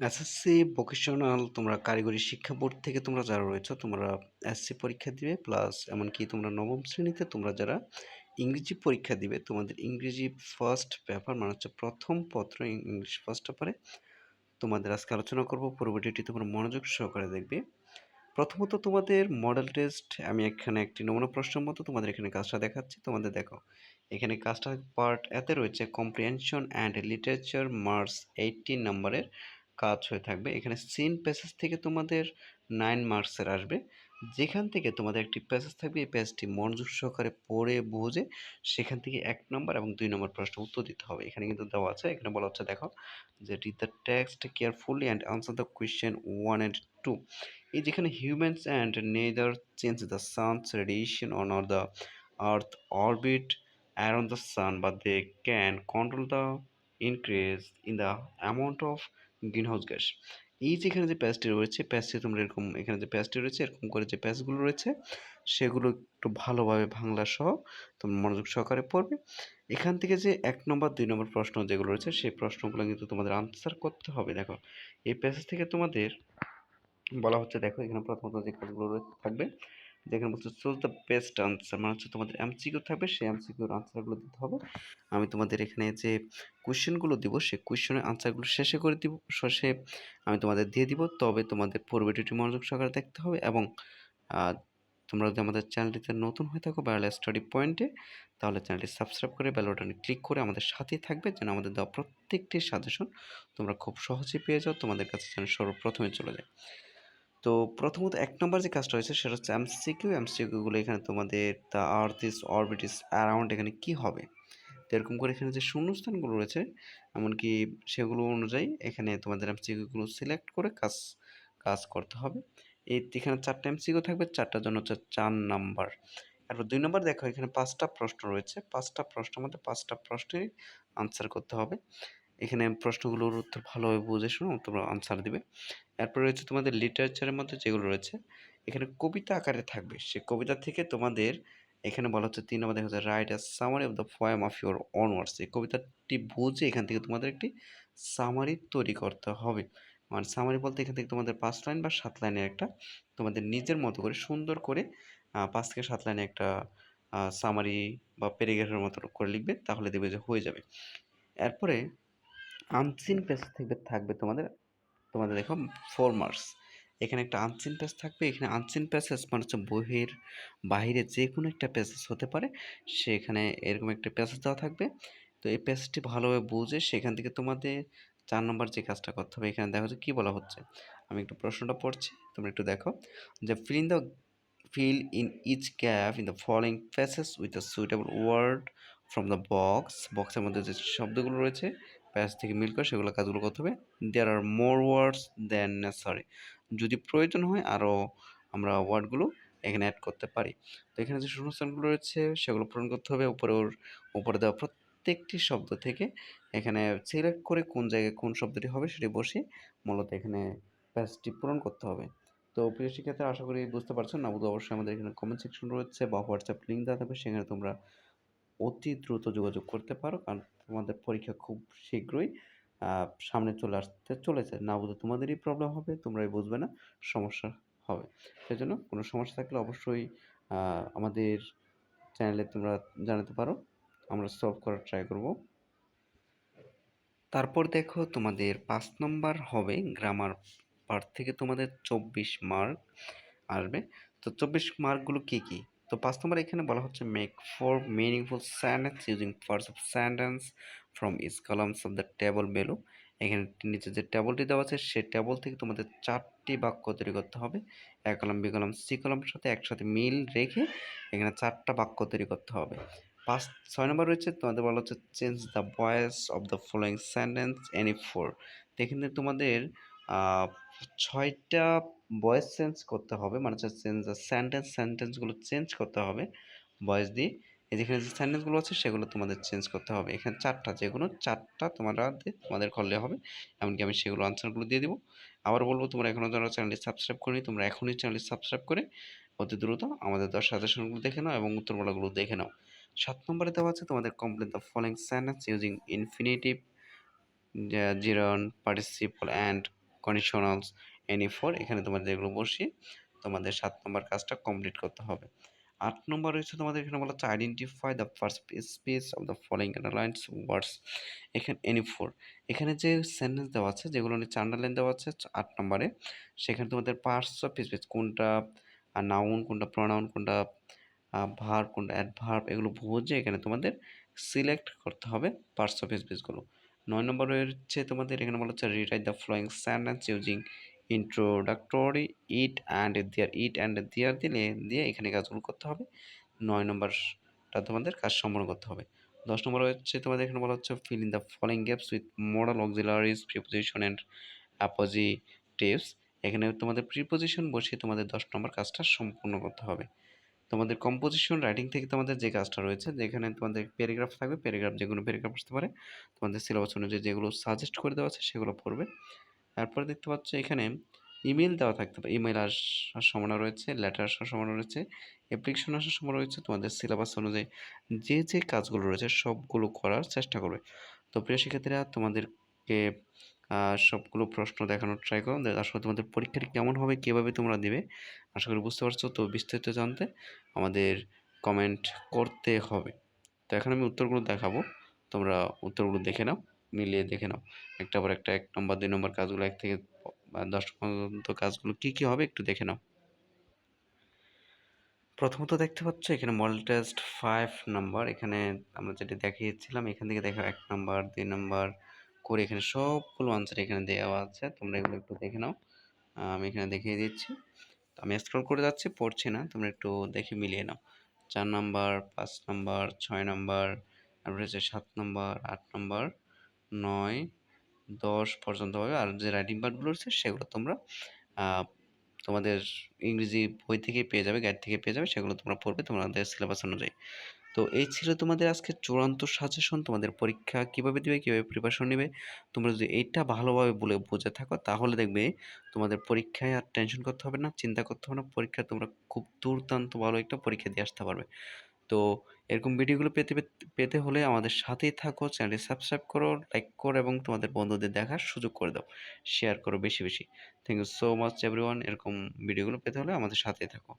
SSC vocational তোমরা কারিগরি শিক্ষা বোর্ড থেকে তোমরা যারা রয়েছো, তোমরা এসসি পরীক্ষা দিবে প্লাস এমনকি তোমরা নবম শ্রেণীতে তোমরা যারা ইংরেজি পরীক্ষা দিবে, তোমাদের ইংরেজি ফার্স্ট পেপার মানে হচ্ছে প্রথম পত্র ইংলিশ ফার্স্ট পেপারে তোমাদের আজকে আলোচনা করব পরবর্তীটি তোমরা মনোযোগ সহকারে দেখবে। প্রথমত তোমাদের মডেল টেস্ট আমি এখানে একটি নমুনা প্রশ্নের মতো তোমাদের এখানে কাজটা দেখাচ্ছি। তোমাদের দেখো, এখানে কাজটা পার্ট এতে রয়েছে comprehension and literature marks eighteen নম্বরের কাজ হয়ে থাকবে। এখানে সিন প্যাসেজ থেকে তোমাদের নাইন মার্কসের আসবে। যেখান থেকে তোমাদের একটি প্যাসেজ থাকবে, এই প্যাসেজটি মনোযোগ সহকারে পড়ে, বুঝে সেখান থেকে এক নম্বর এবং দুই নম্বর প্রশ্ন উত্তর দিতে হবে। এখানে কিন্তু দেওয়া আছে, এখানে বলা হচ্ছে, দেখো, যে read the text carefully and answer the question one and two এই যেখানে humans and neither change the sun's radiation on or the earth orbit around the sun বা they can control the increase in the amount of greenhouse gas. এই যে এখানে যে প্যাচটি রয়েছে, প্যাচটি তোমরা এরকম এখানে যে প্যাচটি রয়েছে, এরকম করে যে প্যাচগুলো রয়েছে, সেগুলো একটু ভালোভাবে বাংলা সহ তোমরা মনোযোগ সহকারে পড়বে। এখান থেকে যে এক নম্বর, দুই নম্বর প্রশ্ন যেগুলো রয়েছে, সেই প্রশ্নগুলো কিন্তু তোমাদের আনসার করতে হবে। দেখো, এই প্যাসেজ থেকে তোমাদের বলা হচ্ছে, দেখো এখানে প্রথমত যে কাজগুলো থাকবে যেখানে বলছে চুজ দ্য বেস্ট আনসার মানে হচ্ছে তোমাদের এমসিকিউ থাকবে, সেই এমসিকিউর আনসারগুলো দিতে হবে। আমি তোমাদের এখানে যে কোয়েশ্চেনগুলো দিব, সেই কোয়েশ্চেনের আনসারগুলো শেষে করে দিব, শেষে আমি তোমাদের দিয়ে দিব। তবে তোমাদের পূর্বটিটি মনোযোগ সহকারে দেখতে হবে এবং তোমরা যদি আমাদের চ্যানেলটিতে নতুন হয়ে থাকো বায়োলা স্টাডি পয়েন্টে তাহলে চ্যানেলটি সাবস্ক্রাইব করে বেল বাটনে ক্লিক করে আমাদের সাথেই থাকবে, যেন আমাদের দেওয়া প্রত্যেকটি সাজেশন তোমরা খুব সহজেই পেয়ে যাও, তোমাদের কাছে যেন সর্বপ্রথমে চলে যায়। তো প্রথমত এক নম্বর যে কাজটা হয়েছে সেটা হচ্ছে এমসিকিউ এমসিকিউগুলো এখানে তোমাদের the earth is orbit is around এখানে কী হবে? তো এরকম করে এখানে যে শূন্যস্থানগুলো রয়েছে, এমনকি সেগুলো অনুযায়ী এখানে তোমাদের এমসিকিউগুলো সিলেক্ট করে কাজ কাজ করতে হবে। এই এখানে চারটা এমসিকিউ থাকবে, চারটার জন্য হচ্ছে চার নাম্বার। এরপর দুই নম্বর দেখো, এখানে পাঁচটা প্রশ্ন রয়েছে। পাঁচটা প্রশ্নের মধ্যে পাঁচটা প্রশ্নের আনসার করতে হবে। এখানে প্রশ্নগুলোর উত্তর ভালোভাবে বুঝে শুনো তোমরা আনসার দিবে। এরপর রয়েছে তোমাদের লিটারেচারের মধ্যে যেগুলো রয়েছে, এখানে কবিতা আকারে থাকবে। সে কবিতা থেকে তোমাদের এখানে বলা হচ্ছে তিন নম্বর দেখা যাচ্ছে write a summary of the poem of your own words এই কবিতাটি বুঝে এখান থেকে তোমাদের একটি সামারি তৈরি করতে হবে। মানে সামারি বলতে এখান থেকে তোমাদের পাঁচ লাইন বা সাত লাইনের একটা তোমাদের নিজের মতো করে সুন্দর করে পাঁচ থেকে সাত লাইনে একটা সামারি বা প্যারাগ্রাফের মতো করে লিখবে, তাহলে দেখবে যে হয়ে যাবে। এরপরে আনসিন পেজ থাকবে থাকবে তোমাদের তোমাদের দেখো ফোর এখানে একটা আনসিন পেজ থাকবে, এখানে আনসিন প্যাসেজ মানে হচ্ছে বইয়ের বাহিরে যে কোনো একটা প্যাসেজ হতে পারে, সেখানে এরকম একটা প্যাসেজ দেওয়া থাকবে। তো এই প্যাসেজটি ভালোভাবে বুঝে সেখান থেকে তোমাদের চার নম্বর যে কাজটা করতে হবে, এখানে দেখো যে কী বলা হচ্ছে। আমি একটু প্রশ্নটা পড়ছি, তোমরা একটু দেখো। যে fill in the fill in each gap in the following passage with the suitable word from the box বক্সের মধ্যে যে শব্দগুলো রয়েছে প্যাচ থেকে মিল করে সেগুলো কাজগুলো করতে হবে। দেয়ার আর মোর ওয়ার্ডস দেন নেসারি যদি প্রয়োজন হয় আরও আমরা ওয়ার্ডগুলো এখানে অ্যাড করতে পারি। তো এখানে যে শূন্যস্থানগুলো রয়েছে সেগুলো পূরণ করতে হবে। উপরে ওর, উপরে দেওয়া প্রত্যেকটি শব্দ থেকে এখানে সিলেক্ট করে কোন জায়গায় কোন শব্দটি হবে সেটি বসে মূলত এখানে প্যাচটি পূরণ করতে হবে। তো প্রিয় শিক্ষার্থী আশা করি বুঝতে পারছ না বুঝতে অবশ্যই আমাদের এখানে কমেন্ট সেকশন রয়েছে বা হোয়াটসঅ্যাপ লিঙ্ক দেওয়া থাকবে। সেখানে তোমরা অতি দ্রুত যোগাযোগ করতে পারো, কারণ তোমাদের পরীক্ষা খুব শীঘ্রই সামনে চলে আসতে চলেছে। না বুঝে তোমাদেরই প্রবলেম হবে, তোমরাই বুঝবে না, সমস্যা হবে। সেজন্য কোনো সমস্যা থাকলে অবশ্যই আমাদের চ্যানেলে তোমরা জানাতে পারো, আমরা সলভ করার ট্রাই করব। তারপর দেখো তোমাদের পাঁচ নম্বর হবে গ্রামার পার্ট থেকে তোমাদের চব্বিশ মার্ক আসবে। তো চব্বিশ মার্কগুলো কী কী? তো পাঁচ নম্বর এখানে বলা হচ্ছে make for meaningful sentence using parts of sentence from each columns of the table below এখানে নিচে যে টেবলটি দেওয়া আছে সেই টেবল থেকে তোমাদের চারটি বাক্য তৈরি করতে হবে। এক কলম বি কলম সি কলমের সাথে একসাথে মিল রেখে এখানে চারটা বাক্য তৈরি করতে হবে। পাঁচ, ছয় নম্বর রয়েছে, তোমাদের বলা হচ্ছে change the voice of the following sentence any four এখানে তোমাদের ছয়টা ভয়েস চেঞ্জ করতে হবে। মানে হচ্ছে চেঞ্জ সেন্টেন্স সেন্টেন্সগুলো চেঞ্জ করতে হবে ভয়েস দিয়ে। এই যেখানে যে সেন্টেন্সগুলো আছে, সেগুলো তোমাদের চেঞ্জ করতে হবে। এখানে চারটা, যে কোনো চারটা তোমরা তোমাদের করলে হবে। এমনকি আমি সেগুলো আনসারগুলো দিয়ে দিব। আবার বলব, তোমরা এখনও যারা চ্যানেলটি সাবস্ক্রাইব করি তোমরা এখনই চ্যানেলটি সাবস্ক্রাইব করে অতি দ্রুত আমাদের দশ সাজেশনগুলো দেখে নাও এবং উত্তরগুলোগুলো দেখে নাও। সাত নম্বরে দেওয়া আছে, তোমাদের complete the following sentence using infinitive gerund participle and conditionals any four এখানে তোমাদের এগুলো বসিয়ে তোমাদের সাত নম্বর কাজটা কমপ্লিট করতে হবে। আট নম্বর রয়েছে তোমাদের এখানে বলা হচ্ছে identify the first speech of the following underlines words এখানে এনি ফোর এখানে যে সেন্টেন্স দেওয়া আছে, যেগুলো নিচে আন্ডারলাইন দেওয়া আছে, আট নম্বরে, সেখানে তোমাদের পার্টস অফ স্পেস কোনটা নাউন কোনটা প্রনাউন কোনটা ভার কোনটা অ্যাডভার্ব এগুলো বুঝে এখানে তোমাদের সিলেক্ট করতে হবে পার্টস অফ স্পেসগুলো নয় নম্বরে হচ্ছে তোমাদের এখানে বলা হচ্ছে rewrite the following sentence using introductory it and there it and there দিলে, দিয়ে এখানে কাজগুলো করতে হবে। নয় নম্বরটা তোমাদের কাজ সম্পন্ন করতে হবে। দশ নম্বর হচ্ছে তোমাদের এখানে বলা হচ্ছে fill in the following gaps with modal auxiliaries preposition and appositives এখানে তোমাদের প্রিপোজিশন বসিয়ে তোমাদের দশ নম্বর কাজটা সম্পূর্ণ করতে হবে। তোমাদের কম্পোজিশন রাইটিং থেকে তোমাদের যে কাজটা রয়েছে, যেখানে তোমাদের প্যারাগ্রাফ থাকবে প্যারাগ্রাফ যেগুলো প্যারাগ্রাফ আসতে পারে, তোমাদের সিলেবাস অনুযায়ী যেগুলো সাজেস্ট করে দেওয়া আছে, সেগুলো পড়বে। তারপরে দেখতে পাচ্ছ এখানে ইমেল দেওয়া থাকতে পারে। ইমেল আসার সম্ভাবনা রয়েছে লেটার আসার সম্ভাবনা রয়েছে অ্যাপ্লিকেশন আসার সম্ভাবনা রয়েছে, তোমাদের সিলেবাস অনুযায়ী যে যে কাজগুলো রয়েছে, সবগুলো করার চেষ্টা করবে। তো প্রিয় শিক্ষার্থীরা, তোমাদেরকে সবগুলো প্রশ্ন দেখানোর ট্রাই করো। আসলে তোমাদের পরীক্ষাটি কেমন হবে, কীভাবে তোমরা দেবে, আশা করি বুঝতে পারছ। তো বিস্তারিত জানতে আমাদের কমেন্ট করতে হবে। তো এখন আমি উত্তরগুলো দেখাবো। তোমরা উত্তরগুলো দেখে নাও, মিলিয়ে দেখে নাও। একটা পর একটা, এক নম্বর, দুই নম্বর কাজগুলো, এক থেকে দশ পর্যন্ত কাজগুলো কী কী হবে একটু দেখে নাও। প্রথমত দেখতে পাচ্ছ, এখানে মডেল টেস্ট ফাইভ নাম্বার এখানে আমরা যেটা দেখিয়েছিলাম, এখান থেকে দেখো এক নাম্বার, দুই নাম্বার করে এখানে সবগুলো আনসার এখানে দেওয়া আছে। তোমরা এগুলো একটু দেখে নাও। আমি এখানে দেখিয়ে দিচ্ছি। তো আমি স্ক্রল করে যাচ্ছি, পড়ছি না। তোমরা একটু দেখে মিলিয়ে নাও। চার নাম্বার পাঁচ নাম্বার ছয় নাম্বার তারপরে হচ্ছে সাত নাম্বার আট নাম্বার নয়, দশ পর্যন্ত হবে। আর যে রাইটিং পার্টগুলো রয়েছে সেগুলো তোমরা তোমাদের ইংরেজি বই থেকে পেয়ে যাবে গাইড থেকে পেয়ে যাবে, সেগুলো তোমরা পড়বে তোমাদের সিলেবাস অনুযায়ী। তো এই ছিল তোমাদের আজকে চূড়ান্ত সাজেশন তোমাদের পরীক্ষা কীভাবে দিবে, কীভাবে প্রিপারেশন নেবে? তোমরা যদি এইটা ভালোভাবে বলে বুঝে থাকো, তাহলে দেখবে তোমাদের পরীক্ষায় আর টেনশন করতে হবে না, চিন্তা করতে হবে না পরীক্ষা তোমরা খুব দুর্দান্ত ভালো একটা পরীক্ষা দিয়ে আসতে পারবে। তো এরকম ভিডিওগুলো পেতে পেতে হলে আমাদের সাথেই থাকো চ্যানেলটি সাবস্ক্রাইব করো লাইক করো এবং তোমাদের বন্ধুদের দেখার সুযোগ করে দাও শেয়ার করো বেশি বেশি। Thank you so much everyone এরকম ভিডিওগুলো পেতে হলে আমাদের সাথেই থাকো।